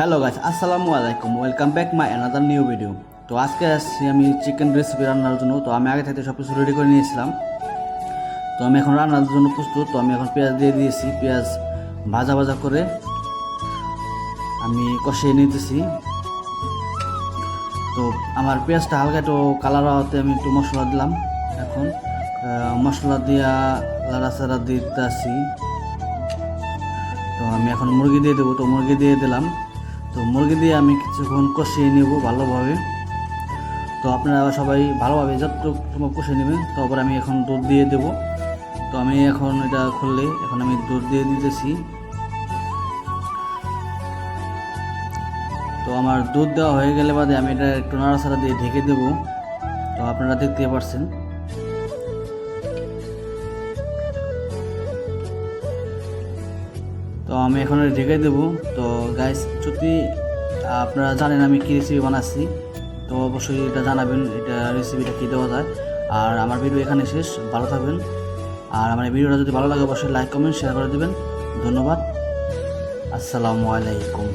Hello guys আসসালামু আলাইকুম welcome back my another new video তো আজকে আসছি আমি চিকেন রেসিপি রান্নার জন্য। তো আমি আগে থেকে সব কিছু রেডি করে নিয়েছিলাম। তো আমি এখন রান্নার জন্য প্রস্তুত। তো আমি এখন পেঁয়াজ দিয়ে দিয়েছি। পেঁয়াজ ভাজা ভাজা করে আমি কষিয়ে নিতেছি। তো আমার পেঁয়াজটা হালকা একটু কালার হওয়াতে আমি একটু মশলা দিলাম। এখন মশলা দিয়া লাড়াচাড়া দিতেছি। তো আমি এখন মুরগি দিয়ে দেবো। তো মুরগি দিয়ে দিলাম। তো মুরগি দিয়ে আমি কিছুক্ষণ কষিয়ে নেব ভালোভাবে। তো আপনারা সবাই ভালোভাবে যতটুকু কষিয়ে নেবেন। তারপর আমি এখন দুধ দিয়ে দেব। তো আমি এখন এটা খুললে এখন আমি দুধ দিয়ে দিতেছি। তো আমার দুধ দেওয়া হয়ে গেলে বাদে আমি এটা একটু নাড়াচাড়া দিয়ে ঢেকে দেবো। তো আপনারা দেখতে পারছেন। তো আমি এখন ঢেকে দেবো। তো গাইস যদি আপনারা জানেন আমি কী রেসিপি বানাচ্ছি, তো অবশ্যই এটা জানাবেন, এটা রেসিপিটা কী দেওয়া যায়। আর আমার ভিডিও এখানে শেষ, ভালো থাকবেন। আর আমার ভিডিওটা যদি ভালো লাগে, অবশ্যই লাইক কমেন্ট শেয়ার করে দেবেন। ধন্যবাদ। আসসালামু আলাইকুম।